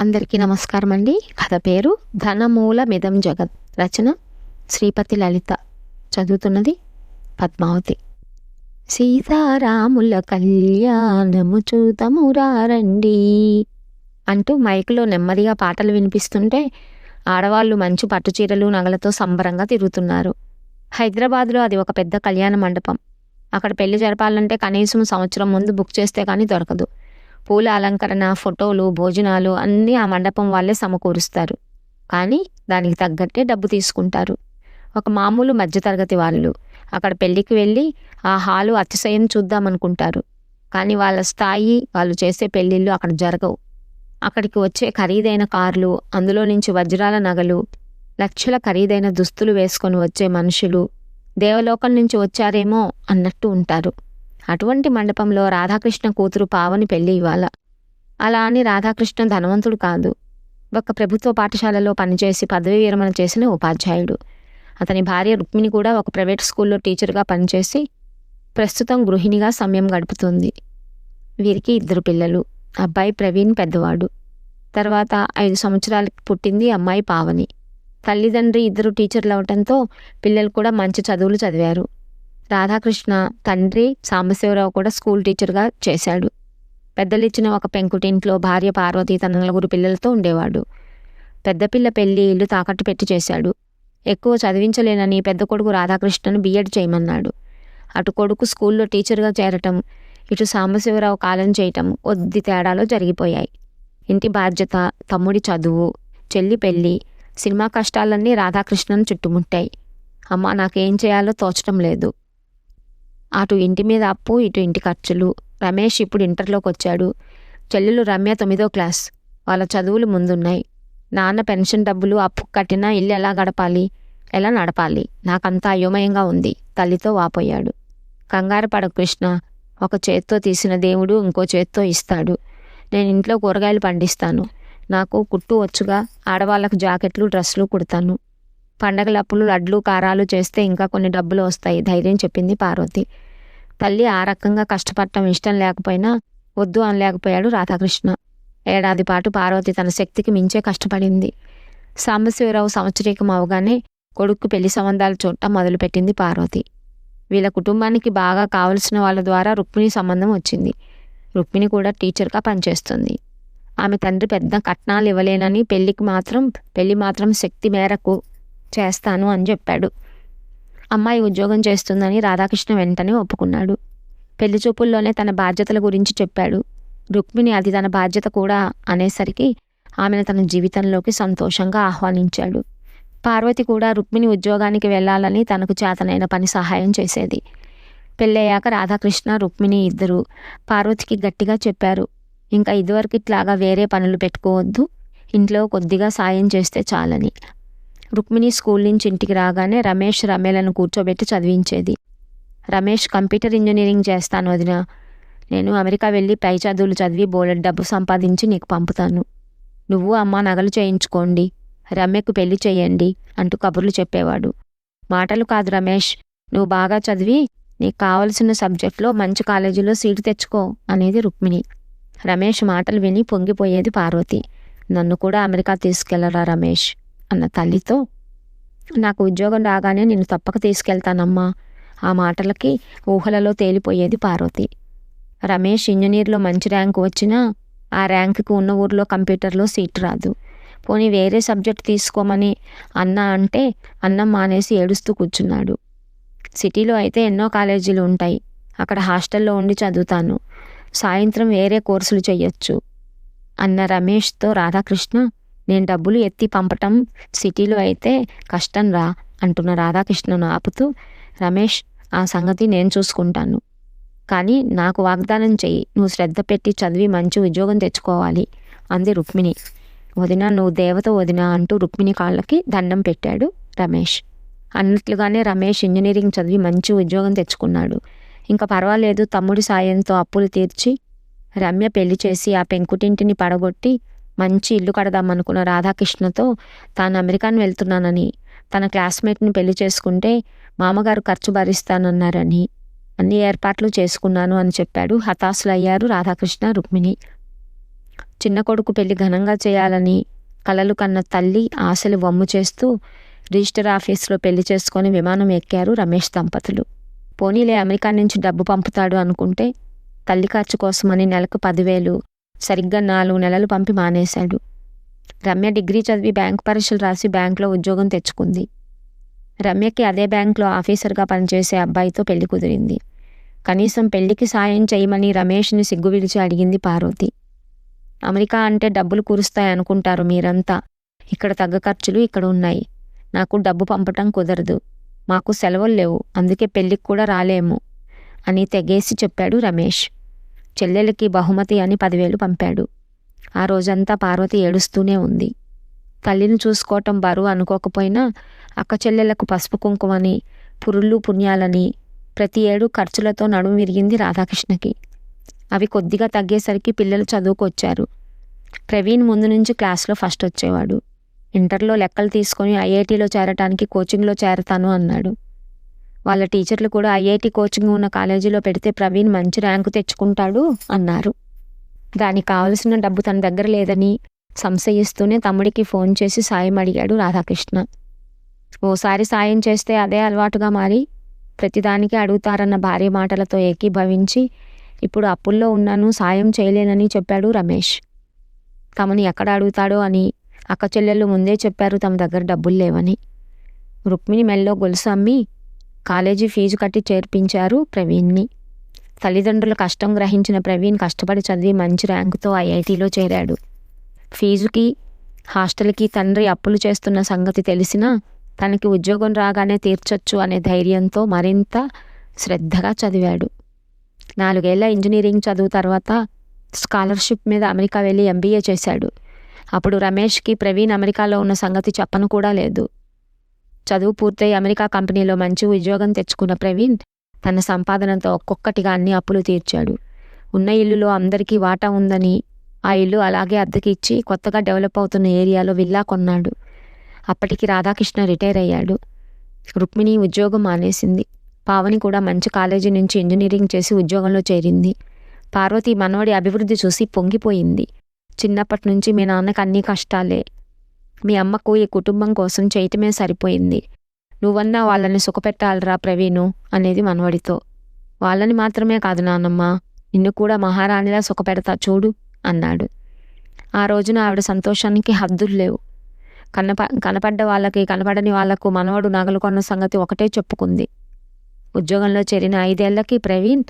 అందరికీ నమస్కారం అండి కథ పేరు ధనమూల మిదం జగత్. రచన శ్రీపతి లలిత. చదువుతున్నది పద్మావతి. సీతారాముల కళ్యాణము చూతమురారండి అంటూ మైక్లో నెమ్మదిగా పాటలు వినిపిస్తుంటే ఆడవాళ్ళు మంచు పట్టుచీరలు నగలతో సంబరంగా తిరుగుతున్నారు. హైదరాబాద్లో అది ఒక పెద్ద కళ్యాణ మండపం. అక్కడ పెళ్ళి జరపాలంటే కనీసం సంవత్సరం ముందు బుక్ చేస్తే కానీ దొరకదు. పూల అలంకరణ ఫోటోలు భోజనాలు అన్నీ ఆ మండపం వాళ్ళే సమకూరుస్తారు. కానీ దానికి తగ్గట్టే డబ్బు తీసుకుంటారు. ఒక మామూలు మధ్యతరగతి వాళ్ళు అక్కడ పెళ్ళికి వెళ్ళి ఆ హాలు అతిశయం చూద్దామనుకుంటారు కానీ వాళ్ళ స్థాయి వాళ్ళు చేసే పెళ్ళిళ్ళు అక్కడ జరగవు. అక్కడికి వచ్చే ఖరీదైన కార్లు అందులో నుంచి వజ్రాల నగలు లక్షల ఖరీదైన దుస్తులు వేసుకొని వచ్చే మనుషులు దేవలోకం నుంచి వచ్చారేమో అన్నట్టు ఉంటారు. అటువంటి మండపంలో రాధాకృష్ణ కూతురు పావని పెళ్ళి ఇవ్వాల. అలా అని రాధాకృష్ణ ధనవంతుడు కాదు. ఒక ప్రభుత్వ పాఠశాలలో పనిచేసి పదవి విరమణ చేసిన ఉపాధ్యాయుడు. అతని భార్య రుక్మిణి కూడా ఒక ప్రైవేట్ స్కూల్లో టీచర్గా పనిచేసి ప్రస్తుతం గృహిణిగా సమయం గడుపుతుంది. వీరికి ఇద్దరు పిల్లలు. అబ్బాయి ప్రవీణ్ పెద్దవాడు. తర్వాత ఐదు సంవత్సరాలకి పుట్టింది అమ్మాయి పావని. తల్లిదండ్రి ఇద్దరు టీచర్లు అవటంతో పిల్లలు కూడా మంచి చదువులు చదివారు. రాధాకృష్ణ తండ్రి సాంబశివరావు కూడా స్కూల్ టీచర్గా చేశాడు. పెద్దలిచ్చిన ఒక పెంకుటింట్లో భార్య పార్వతి తన నలుగురు పిల్లలతో ఉండేవాడు. పెద్దపిల్ల పెళ్ళి ఇల్లు తాకట్టు పెట్టి చేశాడు. ఎక్కువ చదివించలేనని పెద్ద కొడుకు రాధాకృష్ణను బిఎడ్ చేయమన్నాడు. అటు కొడుకు స్కూల్లో టీచర్గా చేరటం ఇటు సాంబశివరావు కాలం చేయటం కొద్ది తేడాలో జరిగిపోయాయి. ఇంటి బాధ్యత తమ్ముడి చదువు చెల్లి పెళ్ళి సినిమా కష్టాలన్నీ రాధాకృష్ణను చుట్టుముట్టాయి. అమ్మ నాకేం చేయాలో తోచడం లేదు. అటు ఇంటి మీద అప్పు ఇటు ఇంటి ఖర్చులు. రమేష్ ఇప్పుడు ఇంటర్లోకి వచ్చాడు చెల్లెలు రమ్య తొమ్మిదో క్లాస్. వాళ్ళ చదువులు ముందున్నాయి. నాన్న పెన్షన్ డబ్బులు అప్పు కట్టినా ఇల్లు ఎలా గడపాలి? ఎలా నడపాలి? నాకంతా అయోమయంగా ఉంది. తల్లితో వాపోయాడు. కంగారు పడ కృష్ణ. ఒక చేత్తో తీసిన దేవుడు ఇంకో చేత్తో ఇస్తాడు. నేను ఇంట్లో కూరగాయలు పండిస్తాను. నాకు కుట్టు వచ్చుగా ఆడవాళ్ళకు జాకెట్లు డ్రెస్సులు కుడతాను. పండగలప్పుడు లడ్లు కారాలు చేస్తే ఇంకా కొన్ని డబ్బులు వస్తాయి. ధైర్యం చెప్పింది పార్వతి. తల్లి ఆ రకంగా కష్టపడటం ఇష్టం లేకపోయినా వద్దు అనలేకపోయాడు రాధాకృష్ణ. ఏడాది పాటు పార్వతి తన శక్తికి మించే కష్టపడింది. సాంబశివరావు సంవత్సరీకం అవగానే కొడుకు పెళ్ళి సంబంధాలు చూడటం మొదలుపెట్టింది పార్వతి. వీళ్ళ కుటుంబానికి బాగా కావలసిన వాళ్ళ ద్వారా రుక్మిణి సంబంధం వచ్చింది. రుక్మిణి కూడా టీచర్గా పనిచేస్తుంది. ఆమె తండ్రి పెద్ద కట్నాలు ఇవ్వలేనని పెళ్ళికి మాత్రం పెళ్ళి మాత్రం శక్తి మేరకు చేస్తాను అని చెప్పాడు. అమ్మాయి ఉద్యోగం చేస్తుందని రాధాకృష్ణ వెంటనే ఒప్పుకున్నాడు. పెళ్ళి చూపుల్లోనే తన బాధ్యతల గురించి చెప్పాడు. రుక్మిణి అది తన బాధ్యత కూడా అనేసరికి ఆమెను తన జీవితంలోకి సంతోషంగా ఆహ్వానించాడు. పార్వతి కూడా రుక్మిణి ఉద్యోగానికి వెళ్ళాలని తనకు చేతనైన పని సహాయం చేసేది. పెళ్ళయ్యాక రాధాకృష్ణ రుక్మిణి ఇద్దరు పార్వతికి గట్టిగా చెప్పారు. ఇంకా ఇదివరకు ఇట్లాగా వేరే పనులు పెట్టుకోవద్దు. ఇంట్లో కొద్దిగా సాయం చేస్తే చాలని. రుక్మిణి స్కూల్ నుంచి ఇంటికి రాగానే రమేష్ రమేలను కూర్చోబెట్టి చదివించేది. రమేష్ కంప్యూటర్ ఇంజనీరింగ్ చేస్తాను వదిన. నేను అమెరికా వెళ్ళి పై చదువులు చదివి బోలెడ్ డబ్బు సంపాదించి నీకు పంపుతాను. నువ్వు అమ్మ నగలు చేయించుకోండి. రమ్యకు పెళ్ళి చేయండి అంటూ కబుర్లు చెప్పేవాడు. మాటలు కాదు రమేష్ నువ్వు బాగా చదివి నీకు కావలసిన సబ్జెక్ట్లో మంచి కాలేజీలో సీటు తెచ్చుకో అనేది రుక్మిణి. రమేష్ మాటలు విని పొంగిపోయేది పార్వతి. నన్ను కూడా అమెరికా తీసుకెళ్ళరా రమేష్? అన్న తల్లితో నాకు ఉద్యోగం రాగానే నిన్ను తప్పక తీసుకెళ్తానమ్మా. ఆ మాటలకి ఊహలలో తేలిపోయేది పార్వతి. రమేష్ ఇంజనీర్లో మంచి ర్యాంకు వచ్చినా ఆ ర్యాంకుకు ఉన్న ఊర్లో కంప్యూటర్లో సీట్ రాదు. పోనీ వేరే సబ్జెక్ట్ తీసుకోమని అన్న అంటే అన్నం మానేసి ఏడుస్తూ కూర్చున్నాడు. సిటీలో అయితే ఎన్నో కాలేజీలు ఉంటాయి. అక్కడ హాస్టల్లో ఉండి చదువుతాను. సాయంత్రం వేరే కోర్సులు చెయ్యొచ్చు. అన్న రమేష్తో రాధాకృష్ణ నేను డబ్బులు ఎత్తి పంపటం సిటీలో అయితే కష్టం రా అంటున్న రాధాకృష్ణను ఆపుతూ రమేష్ ఆ సంగతి నేను చూసుకుంటాను. కానీ నాకు వాగ్దానం చెయ్యి. నువ్వు శ్రద్ధ పెట్టి చదివి మంచి ఉద్యోగం తెచ్చుకోవాలి అంది రుక్మిణి. వదిన నువ్వు దేవత వదిన అంటూ రుక్మిణి కాళ్ళకి దండం పెట్టాడు రమేష్. అన్నట్లుగానే రమేష్ ఇంజనీరింగ్ చదివి మంచి ఉద్యోగం తెచ్చుకున్నాడు. ఇంకా పర్వాలేదు తమ్ముడి సాయంతో అప్పులు తీర్చి రమ్య పెళ్ళి చేసి ఆ పెంకుటింటిని పడగొట్టి మంచి ఇల్లు కడదామనుకున్న రాధాకృష్ణతో తాను అమెరికాను వెళ్తున్నానని తన క్లాస్మేట్ని పెళ్ళి చేసుకుంటే మామగారు ఖర్చు భరిస్తానన్నారని అన్ని ఏర్పాట్లు చేసుకున్నాను అని చెప్పాడు హతాశులయ్యారు రాధాకృష్ణ రుక్మిణి. చిన్న కొడుకు పెళ్ళి ఘనంగా చేయాలని కలలు కన్న తల్లి ఆశలు వమ్ము చేస్తూ రిజిస్టర్ ఆఫీస్లో పెళ్ళి చేసుకొని విమానం ఎక్కారు రమేష్ దంపతులు. పోనీలే అమెరికా నుంచి డబ్బు పంపుతాడు అనుకుంటే తల్లి ఖర్చు కోసమని నెలకు పదివేలు సరిగ్గా నాలుగు నెలలు పంపి మానేశాడు. రమ్య డిగ్రీ చదివి బ్యాంకు పరీక్షలు రాసి బ్యాంకులో ఉద్యోగం తెచ్చుకుంది. రమ్యకి అదే బ్యాంకులో ఆఫీసర్గా పనిచేసే అబ్బాయితో పెళ్ళి కుదిరింది. కనీసం పెళ్ళికి సాయం చేయమని రమేష్ని సిగ్గు విడిచి అడిగింది పార్వతి. అమెరికా అంటే డబ్బులు కురుస్తాయి అనుకుంటారు మీరంతా. ఇక్కడ తగ్గ ఖర్చులు ఇక్కడ ఉన్నాయి. నాకు డబ్బు పంపటం కుదరదు. మాకు సెలవులు లేవు. అందుకే పెళ్ళికి కూడా రాలేము. అని తెగేసి చెప్పాడు రమేష్. చెల్లెలకి బహుమతి అని పదివేలు పంపాడు. ఆ రోజంతా పార్వతి ఏడుస్తూనే ఉంది. తల్లిని చూసుకోవటం బరువు అనుకోకపోయినా అక్క చెల్లెలకు పసుపు కుంకుమని పురుళ్ళు పుణ్యాలని ప్రతి ఏడు ఖర్చులతో నడుము విరిగింది రాధాకృష్ణకి. అవి కొద్దిగా తగ్గేసరికి పిల్లలు చదువుకొచ్చారు. ప్రవీణ్ ముందు నుంచి క్లాస్లో ఫస్ట్ వచ్చేవాడు. ఇంటర్లో లెక్కలు తీసుకొని ఐఐటీలో చేరటానికి కోచింగ్లో చేరతాను అన్నాడు. వాళ్ళ టీచర్లు కూడా ఐఐటి కోచింగ్ ఉన్న కాలేజీలో పెడితే ప్రవీణ్ మంచి ర్యాంకు తెచ్చుకుంటాడు అన్నారు. దానికి కావలసిన డబ్బు తన దగ్గర లేదని సంశయిస్తూనే తమ్ముడికి ఫోన్ చేసి సాయం అడిగాడు రాధాకృష్ణ. ఓసారి సాయం చేస్తే అదే అలవాటుగా మారి ప్రతిదానికి అడుగుతారన్న భార్య మాటలతో ఏకీభవించి ఇప్పుడు అప్పుల్లో ఉన్నాను సాయం చేయలేనని చెప్పాడు రమేష్. తమని ఎక్కడ అడుగుతాడో అని అక్క చెల్లెళ్ళు ముందే చెప్పారు తమ దగ్గర డబ్బులు లేవని. రుక్మిణి మెల్లో గొలుసు అమ్మి కాలేజీ ఫీజు కట్టి చేర్పించారు ప్రవీణ్ని. తల్లిదండ్రుల కష్టం గ్రహించిన ప్రవీణ్ కష్టపడి చదివి మంచి ర్యాంకుతో ఐఐటీలో చేరాడు. ఫీజుకి హాస్టల్కి తండ్రి అప్పులు చేస్తున్న సంగతి తెలిసినా తనకి ఉద్యోగం రాగానే తీర్చొచ్చు అనే ధైర్యంతో మరింత శ్రద్ధగా చదివాడు. నాలుగేళ్ళ ఇంజనీరింగ్ చదువు తర్వాత స్కాలర్షిప్ మీద అమెరికా వెళ్ళి ఎంబీఏ చేశాడు. అప్పుడు రమేష్కి ప్రవీణ్ అమెరికాలో ఉన్న సంగతి చెప్పను కూడా లేదు. చదువు పూర్తయి అమెరికా కంపెనీలో మంచి ఉద్యోగం తెచ్చుకున్న ప్రవీణ్ తన సంపాదనతో ఒక్కొక్కటిగా అన్ని అప్పులు తీర్చాడు. ఉన్న ఇల్లులో అందరికీ వాటా ఉందని ఆ ఇల్లు అలాగే అద్దెకి ఇచ్చి కొత్తగా డెవలప్ అవుతున్న ఏరియాలో విల్లా కొన్నాడు. అప్పటికి రాధాకృష్ణ రిటైర్ అయ్యాడు. రుక్మిణి ఉద్యోగం మానేసింది. పావని కూడా మంచి కాలేజీ నుంచి ఇంజనీరింగ్ చేసి ఉద్యోగంలో చేరింది. పార్వతి మనవడి అభివృద్ధి చూసి పొంగిపోయింది. చిన్నప్పటి నుంచి మీ నాన్నకి అన్ని కష్టాలే. మీ అమ్మకు ఈ కుటుంబం కోసం చేయటమే సరిపోయింది. నువ్వన్నా వాళ్ళని సుఖపెట్టాలిరా ప్రవీణు అనేది మనవడితో. వాళ్ళని మాత్రమే కాదు నాన్నమ్మ నిన్ను కూడా మహారాణిలా సుఖపెడతా చూడు అన్నాడు. ఆ రోజున ఆవిడ సంతోషానికి హద్దులు లేవు. కనప కనపడ్డ వాళ్ళకి కనపడని వాళ్ళకు మనవడు నగలు కొన్న సంగతి ఒకటే చెప్పుకుంది. ఉద్యోగంలో చేరిన ఐదేళ్ళకి ప్రవీణ్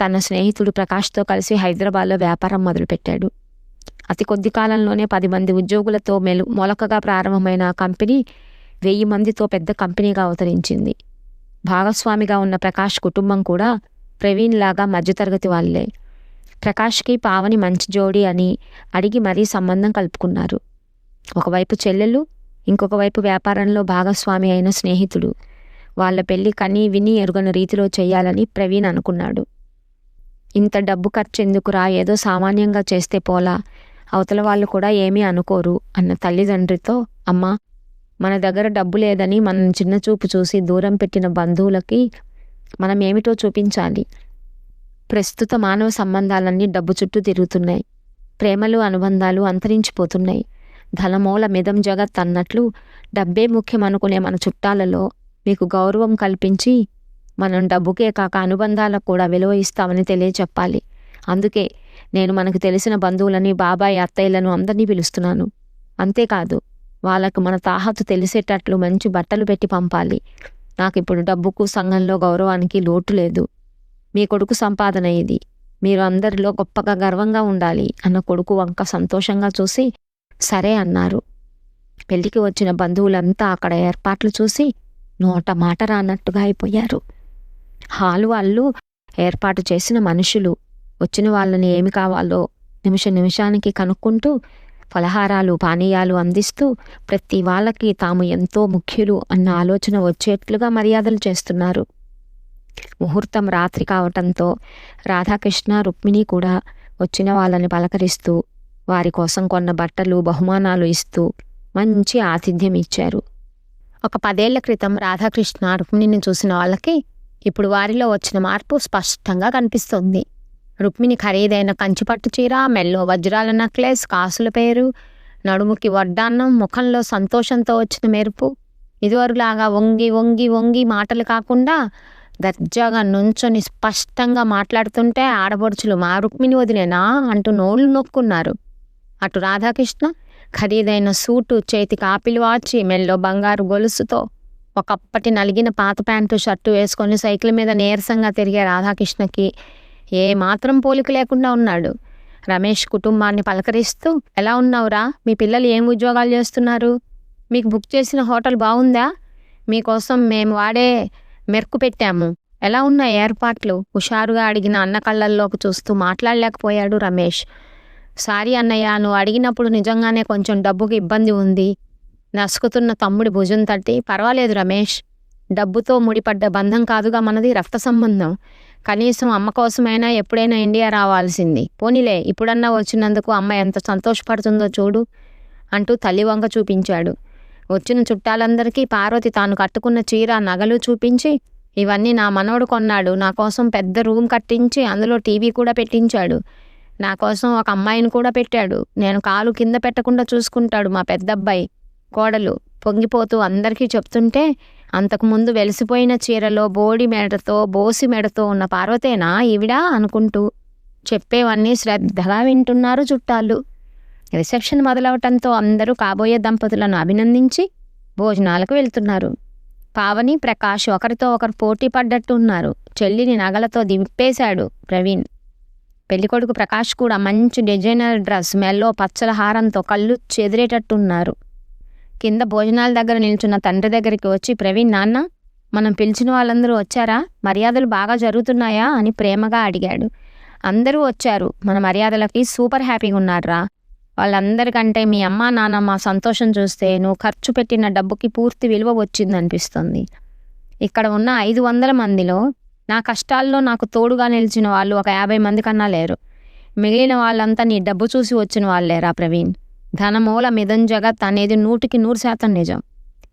తన స్నేహితుడు ప్రకాష్తో కలిసి హైదరాబాద్లో వ్యాపారం మొదలుపెట్టాడు. అతి కొద్ది కాలంలోనే పది మంది ఉద్యోగులతో మెలు మొలకగా ప్రారంభమైన కంపెనీ వెయ్యి మందితో పెద్ద కంపెనీగా అవతరించింది. భాగస్వామిగా ఉన్న ప్రకాష్ కుటుంబం కూడా ప్రవీణ్ లాగా మధ్యతరగతి వాళ్ళే. ప్రకాష్కి పావని మంచి జోడి అని అడిగి మరీ సంబంధం కలుపుకున్నారు. ఒకవైపు చెల్లెలు ఇంకొక వైపు వ్యాపారంలో భాగస్వామి అయిన స్నేహితుడు వాళ్ళ పెళ్ళి కని విని ఎరుగని రీతిలో చేయాలని ప్రవీణ్ అనుకున్నాడు. ఇంత డబ్బు ఖర్చు ఎందుకురా ఏదో సామాన్యంగా చేస్తే పోలా అవతల వాళ్ళు కూడా ఏమీ అనుకోరు అన్న తల్లిదండ్రితో అమ్మా మన దగ్గర డబ్బు లేదని మనం చిన్న చూపు చూసి దూరం పెట్టిన బంధువులకి మనం ఏమిటో చూపించాలి. ప్రస్తుత మానవ సంబంధాలన్నీ డబ్బు చుట్టూ తిరుగుతున్నాయి. ప్రేమలు అనుబంధాలు అంతరించిపోతున్నాయి. ధనమూల మిదం జగత్ అన్నట్లు డబ్బే ముఖ్యం అనుకునే మన చుట్టాలలో మీకు గౌరవం కల్పించి మనం డబ్బుకే కాక అనుబంధాలకు కూడా విలువ ఇస్తామని తెలియచెప్పాలి. అందుకే నేను మనకు తెలిసిన బంధువులని బాబాయ్ అత్తయ్యలను అందరినీ పిలుస్తున్నాను. అంతేకాదు వాళ్ళకు మన తాహతు తెలిసేటట్లు మంచి బట్టలు పెట్టి పంపాలి. నాకు ఇప్పుడు డబ్బుకు సంఘంలో గౌరవానికి లోటు లేదు. మీ కొడుకు సంపాదన ఇది. మీరు అందరిలో గొప్పగా గర్వంగా ఉండాలి అన్న కొడుకు వంక సంతోషంగా చూసి సరే అన్నారు. పెళ్ళికి వచ్చిన బంధువులంతా అక్కడ ఏర్పాట్లు చూసి నోట మాట రానట్టుగా అయిపోయారు. హాలు వాళ్ళు ఏర్పాటు చేసిన మనుషులు వచ్చిన వాళ్ళని ఏమి కావాలో నిమిష నిమిషానికి కనుక్కుంటూ ఫలహారాలు పానీయాలు అందిస్తూ ప్రతి వాళ్ళకి తాము ఎంతో ముఖ్యులు అన్న ఆలోచన వచ్చేట్లుగా మర్యాదలు చేస్తున్నారు. ముహూర్తం రాత్రి కావటంతో రాధాకృష్ణ రుక్మిణి కూడా వచ్చిన వాళ్ళని పలకరిస్తూ వారి కోసం కొన్న బట్టలు బహుమానాలు ఇస్తూ మంచి ఆతిథ్యం ఇచ్చారు. ఒక పదేళ్ళ క్రితం రాధాకృష్ణ రుక్మిణిని చూసిన వాళ్ళకి ఇప్పుడు వారిలో వచ్చిన మార్పు స్పష్టంగా కనిపిస్తోంది. రుక్మిణి ఖరీదైన కంచిపట్టు చీర మెల్లో వజ్రాల నెక్లెస్ కాసుల పేరు నడుముకి వడ్డాన్నం ముఖంలో సంతోషంతో వచ్చిన మెరుపు. ఇదివరలాగా వంగి వంగి వంగి మాటలు కాకుండా దర్జాగా నుంచొని స్పష్టంగా మాట్లాడుతుంటే ఆడపడుచులు మా రుక్మిణి వదిలేనా? అంటూ నోళ్ళు నొక్కున్నారు. అటు రాధాకృష్ణ ఖరీదైన సూటు చేతి కాపిలు వాచి మెల్లో బంగారు గొలుసుతో ఒకప్పటి నలిగిన పాత ప్యాంటు షర్టు వేసుకొని సైకిల్ మీద నీరసంగా తిరిగే రాధాకృష్ణకి ఏ మాత్రం పోలిక లేకుండా ఉన్నాడు. రమేష్ కుటుంబాన్ని పలకరిస్తూ ఎలా ఉన్నావురా? మీ పిల్లలు ఏం ఉద్యోగాలు చేస్తున్నారు? మీకు బుక్ చేసిన హోటల్ బాగుందా? మీకోసం మేము వాడే మెరుకు పెట్టాము. ఎలా ఉన్న ఏర్పాట్లు? హుషారుగా అడిగిన అన్న కళ్ళల్లోకి చూస్తూ మాట్లాడలేకపోయాడు రమేష్. సారీ అన్నయ్య నువ్వు అడిగినప్పుడు నిజంగానే కొంచెం డబ్బుకి ఇబ్బంది ఉంది. నసుకుతున్న తమ్ముడి భుజం తట్టి పర్వాలేదు రమేష్ డబ్బుతో ముడిపడ్డ బంధం కాదుగా మనది రక్త సంబంధం. కనీసం అమ్మ కోసమైనా ఎప్పుడైనా ఇండియా రావాల్సింది. పోనీలే ఇప్పుడన్నా వచ్చినందుకు అమ్మ ఎంత సంతోషపడుతుందో చూడు అంటూ తల్లి వంక చూపించాడు. వచ్చిన చుట్టాలందరికీ పార్వతి తాను కట్టుకున్న చీర నగలు చూపించి ఇవన్నీ నా మనవడు కొన్నాడు. నా కోసం పెద్ద రూమ్ కట్టించి అందులో టీవీ కూడా పెట్టించాడు. నా కోసం ఒక అమ్మాయిని కూడా పెట్టాడు. నేను కాలు కింద పెట్టకుండా చూసుకుంటాడు మా పెద్దబ్బాయి. కోడలు పొంగిపోతూ అందరికీ చెప్తుంటే అంతకుముందు వెలిసిపోయిన చీరలో బోడి మెడతో బోసి మెడతో ఉన్న పార్వతేనా ఈవిడా అనుకుంటూ చెప్పేవన్నీ శ్రద్ధగా వింటున్నారు చుట్టాలు. రిసెప్షన్ మొదలవటంతో అందరూ కాబోయే దంపతులను అభినందించి భోజనాలకు వెళ్తున్నారు. పావని ప్రకాష్ ఒకరితో ఒకరు పోటీ పడ్డట్టు ఉన్నారు చెల్లిని నగలతో దింపేశాడు ప్రవీణ్. పెళ్ళికొడుకు ప్రకాష్ కూడా మంచి డిజైనర్ డ్రెస్ మెల్లో పచ్చల హారంతో కళ్ళు చెదిరేటట్టున్నారు. కింద భోజనాల దగ్గర నిల్చున్న తండ్రి దగ్గరికి వచ్చి ప్రవీణ్ నాన్న మనం పిలిచిన వాళ్ళందరూ వచ్చారా? మర్యాదలు బాగా జరుగుతున్నాయా? అని ప్రేమగా అడిగాడు. అందరూ వచ్చారు. మన మర్యాదలకి సూపర్ హ్యాపీగా ఉన్నారా వాళ్ళందరికంటే మీ అమ్మా నాన్న మా సంతోషం చూస్తే నువ్వు ఖర్చు పెట్టిన డబ్బుకి పూర్తి విలువ వచ్చిందనిపిస్తుంది. ఇక్కడ ఉన్న ఐదు వందల మందిలో నా కష్టాల్లో నాకు తోడుగా నిలిచిన వాళ్ళు ఒక యాభై మంది కన్నా లేరు. మిగిలిన వాళ్ళంతా నీ డబ్బు చూసి వచ్చిన వాళ్ళేరా ప్రవీణ్. ధనమూల మిదం జగత్ అనేది నూటికి నూరు శాతం నిజం.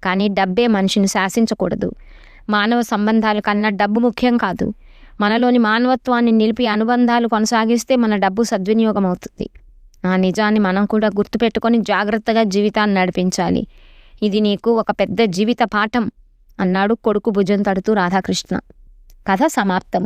కానీ డబ్బే మనిషిని శాసించకూడదు. మానవ సంబంధాల కన్నా డబ్బు ముఖ్యం కాదు. మనలోని మానవత్వాన్ని నిలిపి అనుబంధాలు కొనసాగిస్తే మన డబ్బు సద్వినియోగం అవుతుంది ఆ నిజాన్ని మనం కూడా గుర్తుపెట్టుకొని జాగ్రత్తగా జీవితాన్ని నడిపించాలి. ఇది నీకు ఒక పెద్ద జీవిత పాఠం అన్నాడు కొడుకు భుజం తడుతూ రాధాకృష్ణ. కథ సమాప్తం.